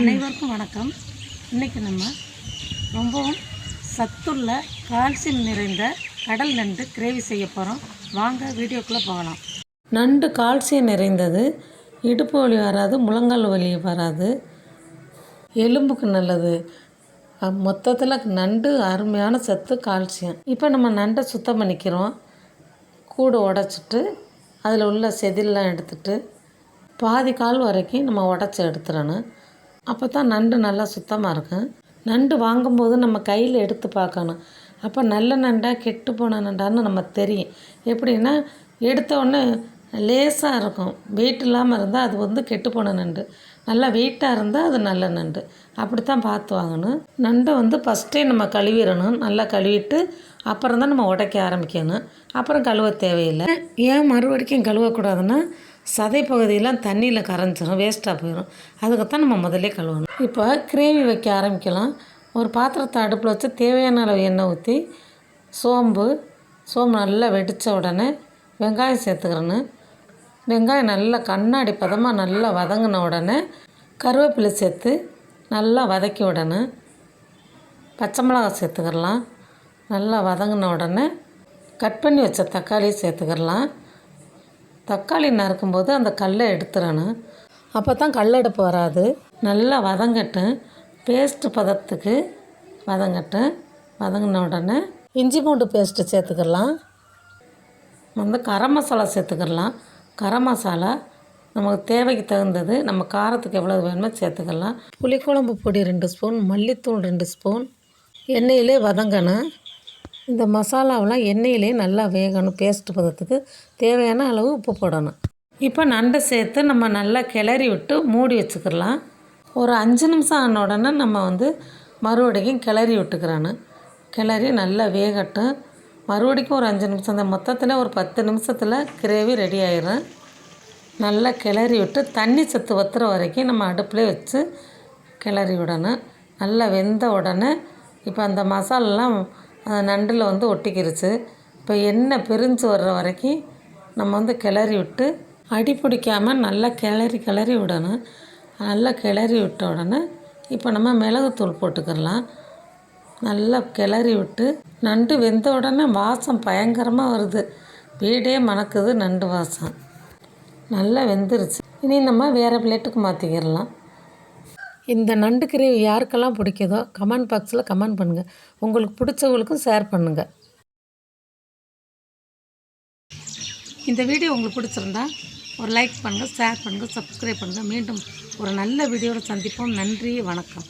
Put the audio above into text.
அனைவருக்கும் வணக்கம். இன்றைக்கி நம்ம ரொம்பவும் சத்துள்ள கால்சியம் நிறைந்த கடல் நண்டு கிரேவி செய்ய போகிறோம் வாங்க வீடியோக்குள்ளே போகலாம். நண்டு கால்சியம் நிறைந்தது இடுப்பு வலி வராது முழங்கால் வலி வராது. எலும்புக்கு நல்லது. மொத்தத்தில் நண்டு அருமையான சத்து கால்சியம். இப்போ நம்ம நண்டை சுத்தம் பண்ணிக்கிறோம். கூடு உடச்சிட்டு அதில் உள்ள செதிலெலாம் எடுத்துட்டு பாதி கால் வரைக்கும் நம்ம உடச்சி எடுத்துடணும். அப்போ தான் நண்டு நல்லா சுத்தமாக இருக்கும். நண்டு வாங்கும்போது நம்ம கையில் எடுத்து பார்க்கணும். அப்போ நல்ல நண்டா கெட்டு போன நண்டான்னு நம்ம தெரியும். எப்படின்னா எடுத்தோடனே லேசாக இருக்கும். வெயிட் இல்லாமல் இருந்தால் அது வந்து கெட்டு போன நண்டு. நல்லா வெயிட்டாக இருந்தால் அது நல்ல நண்டு. அப்படித்தான் பார்த்து வாங்கணும். நண்டை வந்து ஃபஸ்ட்டே நம்ம கழுவிடணும். நல்லா கழுவிட்டு அப்புறம் தான் நம்ம உடைக்க ஆரம்பிக்கணும். அப்புறம் கழுவ தேவையில்லை. ஏன் மறுபடிக்கும் கழுவக்கூடாதுன்னா சதை பகுதியெல்லாம் தண்ணியில் கரைஞ்சிரும் வேஸ்ட்டாக போயிடும் அதுக்குத்தான் நம்ம முதல்ல கழுவணும். இப்போ கிரேவி வைக்க ஆரம்பிக்கலாம். ஒரு பாத்திரத்தை அடுப்பில் வச்சு தேவையான அளவு எண்ணெய் ஊற்றி சோம்பு சோம்பு நல்லா வெடித்த உடனே வெங்காயம் சேர்த்துக்கிறேன்னு. வெங்காயம் நல்லா கண்ணாடி பதமாக நல்லா வதங்கின உடனே கருவேப்பிலை சேர்த்து நல்லா வதக்கி விடணும் பச்சை மிளகாய் சேர்த்துக்கிடலாம் நல்லா வதங்கின உடனே கட் பண்ணி வச்ச தக்காளி சேர்த்துக்கிடலாம் தக்காளி நறுக்கும்போது அந்த கல்லை எடுத்துடணும் அப்போ தான் கல்லெடுப்பு வராது. நல்லா வதங்கட்டும். பேஸ்ட்டு பதத்துக்கு வதங்கட்டும். வதங்கின உடனே இஞ்சி பூண்டு பேஸ்ட்டு சேர்த்துக்கலாம். வந்து கரம் மசாலா சேர்த்துக்கிடலாம் கரம் மசாலா நமக்கு தேவைக்கு தகுந்தது நம்ம காரத்துக்கு எவ்வளோ வேணுமோ சேர்த்துக்கலாம். புளிக்குழம்பு பொடி ரெண்டு ஸ்பூன் மல்லித்தூள் ரெண்டு ஸ்பூன். எண்ணெயிலே வதங்கணும். இந்த மசாலாவெலாம் எண்ணெயிலே நல்லா வேகணும் பேஸ்ட் பதத்துக்கு தேவையான அளவு உப்பு போடணும். இப்போ நண்டை சேர்த்து நம்ம நல்லா கிளறி விட்டு மூடி வச்சுக்கலாம் ஒரு அஞ்சு நிமிஷம் ஆன உடனே நம்ம வந்து மறுபடியும் கிளறி விட்டுக்கிறானு. கிளறி நல்லா வேகட்டும். மறுபடிக்கும் ஒரு அஞ்சு நிமிஷம் தான் மொத்தத்தில் ஒரு பத்து நிமிஷத்தில் கிரேவி ரெடி ஆயிடும் நல்லா கிளறி விட்டு தண்ணி சத்து வத்துற வரைக்கும் நம்ம அடுப்பில் வச்சு கிளறி விடணும். நல்லா வெந்த உடனே இப்போ அந்த மசாலாலாம் நண்டில் வந்து ஒட்டிக்கிருச்சு. இப்போ எண்ணெய் பிரிஞ்சு வர்ற வரைக்கும் நம்ம வந்து கிளறி விட்டு அடி பிடிக்காமல் நல்லா கிளறி கிளறி விடணும். நல்லா கிளறி விட்ட உடனே இப்போ நம்ம மிளகுத்தூள் போட்டுக்கிடலாம். நல்லா கிளறி விட்டு நண்டு வெந்த உடனே வாசம் பயங்கரமாக வருது. வீடே மணக்குது நண்டு வாசம். நல்லா வெந்துருச்சு. இனி நம்ம வேறு பிளேட்டுக்கு மாற்றிக்கிடலாம் இந்த நண்டு கிரேவி யாருக்கெல்லாம் பிடிக்குதோ கமெண்ட் பாக்ஸில் கமெண்ட் பண்ணுங்கள் உங்களுக்கு பிடிச்சவங்களுக்கும் ஷேர் பண்ணுங்கள் இந்த வீடியோ உங்களுக்கு பிடிச்சிருந்தா ஒரு லைக் பண்ணுங்கள் ஷேர் பண்ணுங்கள் சப்ஸ்கிரைப் பண்ணுங்கள் மீண்டும் ஒரு நல்ல வீடியோவில் சந்திப்போம். நன்றி வணக்கம்.